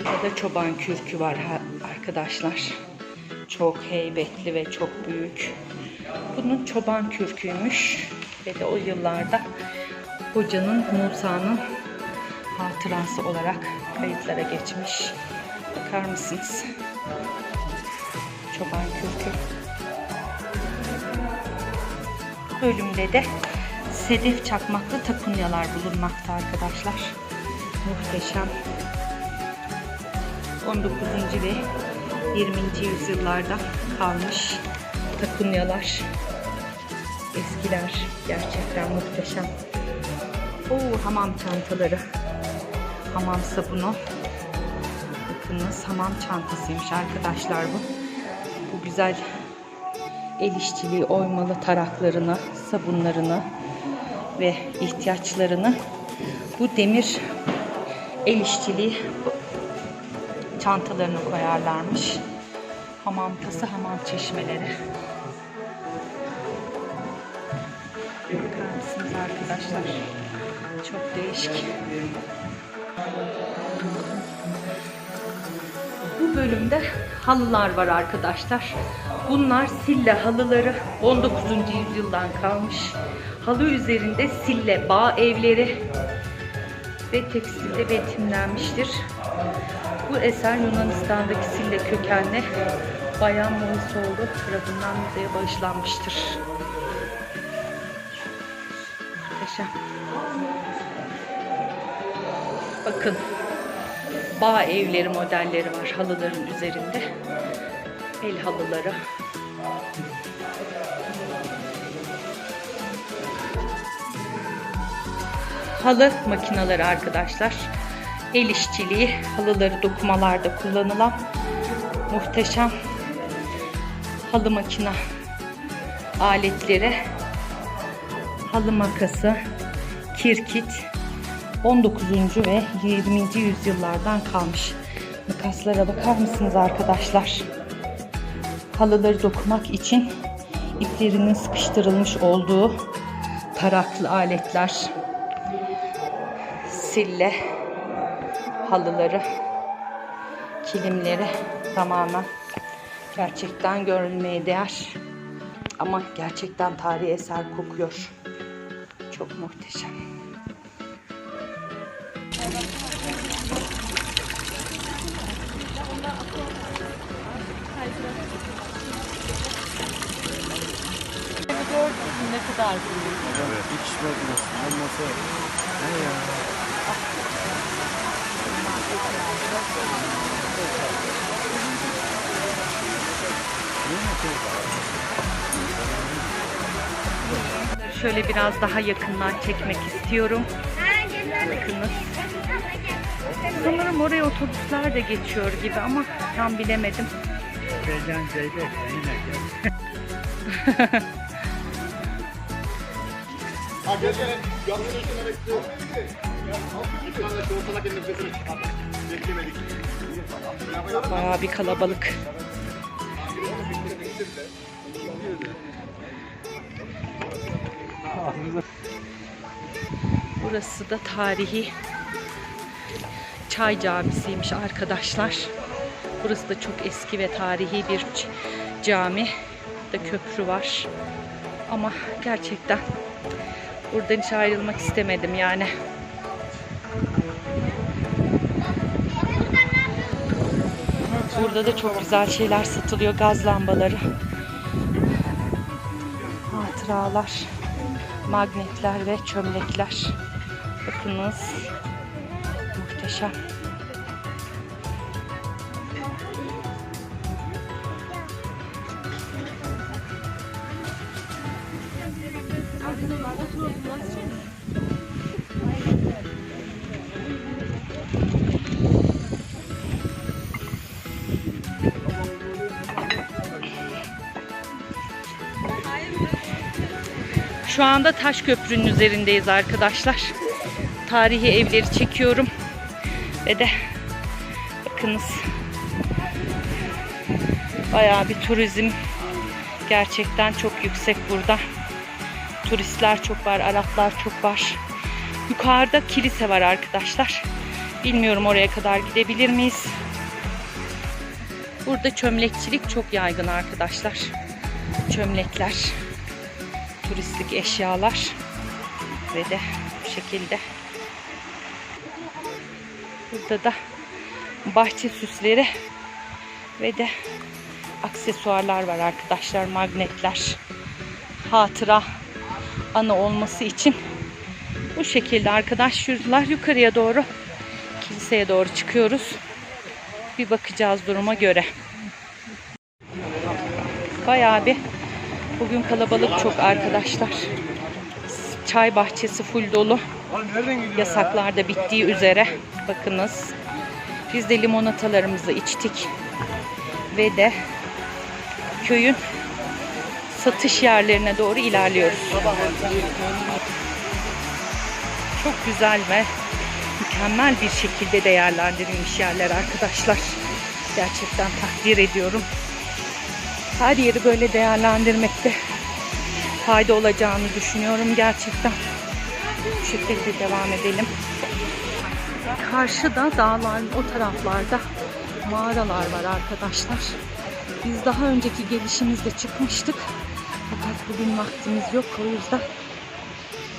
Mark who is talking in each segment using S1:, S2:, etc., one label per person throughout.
S1: Burada da çoban kürkü var arkadaşlar. Çok heybetli ve çok büyük. Bunun çoban kürküymüş. Ve de o yıllarda hocanın, Musa'nın hatırası olarak kayıtlara geçmiş. Bakar mısınız? Çoban kürkü. Bölümde de sedef çakmaklı takunyalar bulunmakta arkadaşlar. Muhteşem. 19. ve 20. yüzyıllarda kalmış takunyalar. Eskiler gerçekten muhteşem. Oo, hamam çantaları. Hamam sabunu. Bakınız hamam çantasıymış arkadaşlar bu. Bu güzel el işçiliği oymalı taraklarını, sabunlarını ve ihtiyaçlarını bu demir el işçiliği çantalarını koyarlarmış. Hamam tası, hamam çeşmeleri. Bakar mısınız arkadaşlar? Çok değişik. Bu bölümde halılar var arkadaşlar. Bunlar sille halıları 19. yüzyıldan kalmış. Halı üzerinde sille bağ evleri ve tekstilde betimlenmiştir. Bu eser Yunanistan'daki sille kökenli Bayan Moğusoğlu tarafından müzeye bağışlanmıştır. Muhteşem. Bakın bağ evleri modelleri var halıların üzerinde. El halıları. Halı makineleri arkadaşlar. El işçiliği, halıları dokumalarda kullanılan muhteşem halı makine aletleri. Halı makası, kirkit, 19. ve 20. yüzyıllardan kalmış. Makaslara bakar mısınız arkadaşlar? Halıları dokumak için iplerinin sıkıştırılmış olduğu taraklı aletler. Sille halıları, kilimleri tamamen gerçekten görülmeye değer. Ama gerçekten tarihi eser kokuyor. Çok muhteşem.
S2: Ne kadar büyük.
S3: Evet. Dikiş makinesi, masa. Ne ya?
S1: Şöyle biraz daha yakından çekmek istiyorum. Bakınız. Sanırım oraya otobüsler de geçiyor gibi ama tam bilemedim.
S3: Beycan Zeybek yine gel.
S1: Bayağı bir kalabalık. Burası da tarihi çay camisiymiş arkadaşlar. Burası da çok eski ve tarihi bir cami. Burada köprü var. Ama gerçekten buradan hiç ayrılmak istemedim yani. Burada da çok güzel şeyler satılıyor. Gaz lambaları. Hatıralar. Magnetler ve çömlekler. Bakınız. Muhteşem. Şu anda taş köprünün üzerindeyiz arkadaşlar. Tarihi evleri çekiyorum. Ve de bakınız bayağı bir turizm gerçekten çok yüksek burada. Turistler çok var, Araplar çok var. Yukarıda kilise var arkadaşlar. Bilmiyorum oraya kadar gidebilir miyiz? Burada çömlekçilik çok yaygın arkadaşlar. Çömlekler, turistik eşyalar ve de bu şekilde. Burada da bahçe süsleri ve de aksesuarlar var arkadaşlar. Magnetler, hatıra anı olması için bu şekilde arkadaşlar yukarıya doğru kiliseye doğru çıkıyoruz. Bir bakacağız duruma göre. Bayağı bir bugün kalabalık çok arkadaşlar. Çay bahçesi full dolu. Yasaklar da bittiği üzere. Bakınız. Biz de limonatalarımızı içtik. Ve de köyün satış yerlerine doğru ilerliyoruz. Çok güzel ve mükemmel bir şekilde değerlendirilmiş yerler arkadaşlar. Gerçekten takdir ediyorum. Her yeri böyle değerlendirmekte fayda olacağını düşünüyorum gerçekten. Bu şekilde devam edelim. Karşıda dağların o taraflarda mağaralar var arkadaşlar. Biz daha önceki gelişimizde çıkmıştık. Fakat bugün vaktimiz yok o yüzden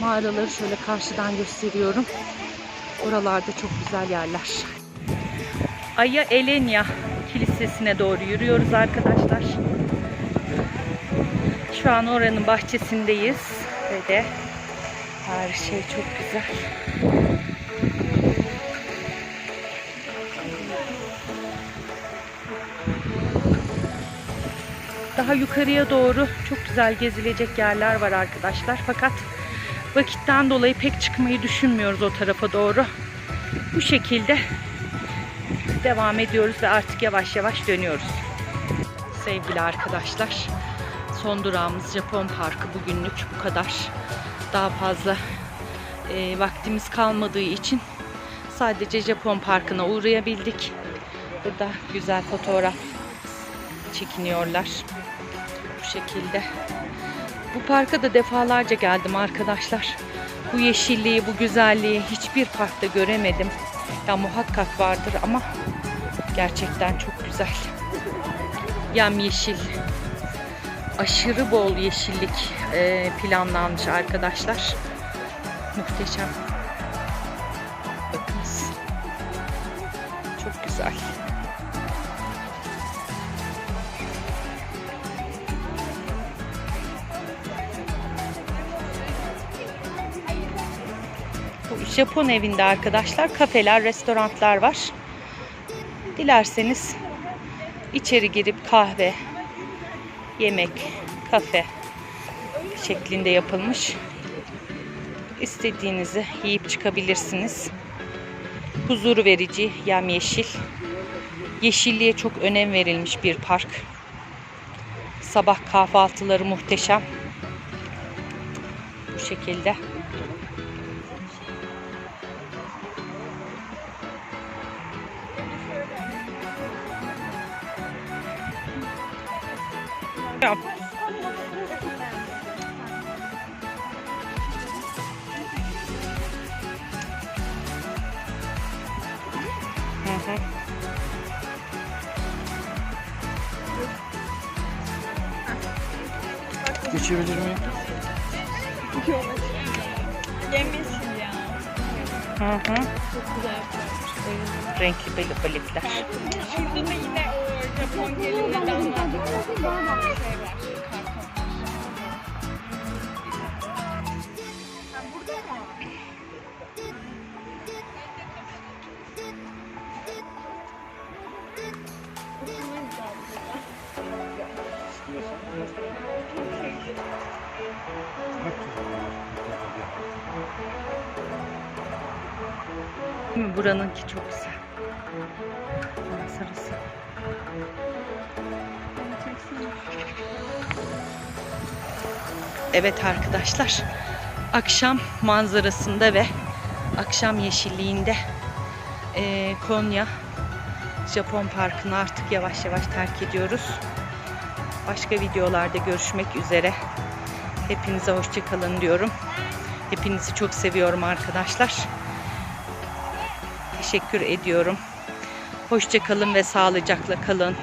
S1: mağaraları şöyle karşıdan gösteriyorum. Oralarda çok güzel yerler. Aya Elenya Kilisesi'ne doğru yürüyoruz arkadaşlar. Şu an oranın bahçesindeyiz ve de her şey çok güzel. Daha yukarıya doğru çok güzel gezilecek yerler var arkadaşlar. Fakat vakitten dolayı pek çıkmayı düşünmüyoruz o tarafa doğru. Bu şekilde devam ediyoruz ve artık yavaş yavaş dönüyoruz. Sevgili arkadaşlar, son durağımız Japon Parkı bugünlük bu kadar. Daha fazla e, vaktimiz kalmadığı için sadece Japon Parkı'na uğrayabildik. Burada güzel fotoğraf çekiniyorlar. Bu şekilde. Bu parka da defalarca geldim arkadaşlar. Bu yeşilliği, bu güzelliği hiçbir parkta göremedim. Ya muhakkak vardır ama gerçekten çok güzel. Yam yeşil. Aşırı bol yeşillik e, planlanmış arkadaşlar. Muhteşem. Bakınız. Çok güzel. Japon evinde arkadaşlar kafeler, restoranlar var. Dilerseniz içeri girip kahve, yemek, kafe şeklinde yapılmış. İstediğinizi yiyip çıkabilirsiniz. Huzur verici, yemyeşil. Yeşilliğe çok önem verilmiş bir park. Sabah kahvaltıları muhteşem. Bu şekilde. Hı.
S3: Geçebilir miyim?
S2: Yemyeşil ya.
S1: Hı hı.
S2: Çok güzel.
S1: Renkli balıklar.
S2: Burada da yine o Japon.
S1: Değil mi? Buranınki çok güzel. Evet arkadaşlar. Akşam manzarasında ve akşam yeşilliğinde eee, Konya Japon Parkı'nı artık yavaş yavaş terk ediyoruz. Başka videolarda görüşmek üzere. Hepinize hoşçakalın diyorum. Hepinizi çok seviyorum arkadaşlar. Teşekkür ediyorum. Hoşça kalın ve sağlıcakla kalın.